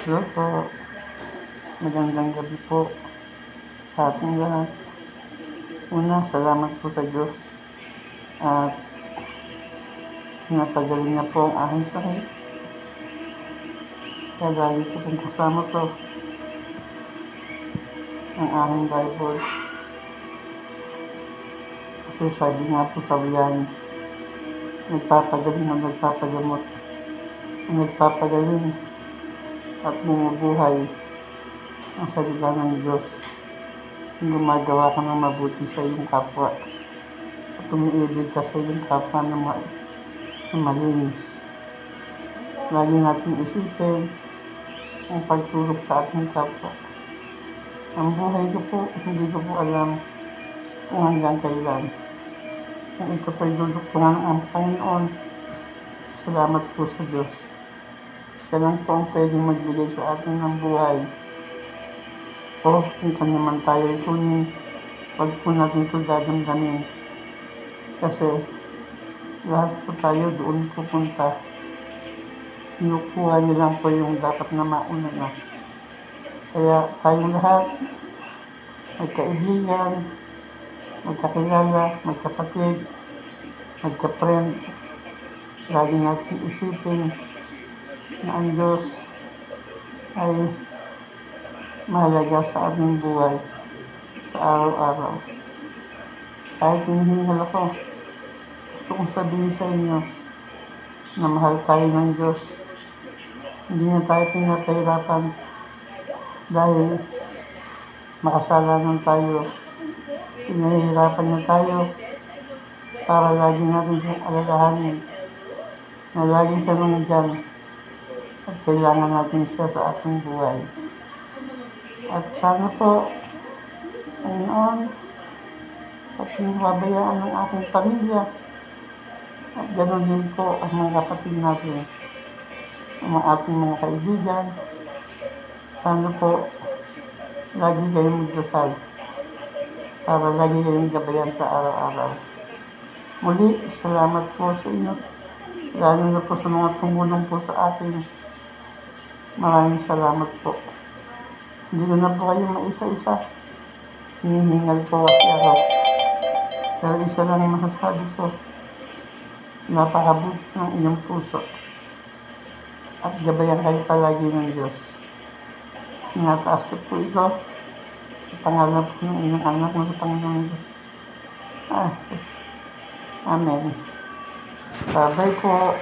Hello po. Magandang gabi po sa ating lahat. Una, salamat po sa Diyos. At napagaling na po ang aking sakit. Kaya lagi ko pong kasama to ang aking Bible. Kasi sabi nga po sa wiyan, nagpapagaling na nagpapagamot. Ang nagpapagaling at bumubuhay ang salita ng Diyos. Gumagawa ka ng mabuti sa iyong kapwa at umiibig ka sa iyong kapwa na, ma na malinis. Lagi natin isipin ang pagtulog sa ating kapwa. Ang buhay ko po, hindi ko po alam kung hanggang kailan. Kung ito po'y duduktungan ang Panginoon, salamat po sa Diyos. Lang po ang pwedeng magbigay sa atin ng buhay. O kung kanya man tayo itunin, huwag po natin ito dadamdamin. Kasi lahat po tayo doon pupunta. Kinukuha niya lang po yung dapat na mauna na. Kaya tayong lahat, magkaibigan, magkakilala, magkapatid, magka-friend, lagi natin isipin na ang Diyos ay mahalaga sa ating buhay sa araw-araw. Kahit hinihingal ako, gusto kong sabihin sa inyo na mahal tayo ng Diyos. Hindi na tayo pinapahirapan dahil makasalanan tayo. Pinahihirapan niya tayo para lagi natin siyang alalahanin na lagi siya nandyan at kailangan natin siya sa ating buhay. At sana po, Panginoon, at pinababayaan ng aking pamilya at ganoon din po ang mga kapatid natin, ang mga ating mga kaibigan. Sana po, lagi kayong magdasal para lagi kayong gabayan sa araw-araw. Muli, salamat po sa inyo. Lalo na po sa mga tumulong po sa atin. Maraming salamat po. Hindi ko na po kayo maisa-isa. Hinihingal po kasi ako. Pero isa lang ang masasabi ko. Napakabuti ng inyong puso. At gabayan kayo palagi ng Diyos. Inataas ko po ito sa pangalan po ng inyong anak mo sa Panginoon. Ah, Amen. Bye-bye po.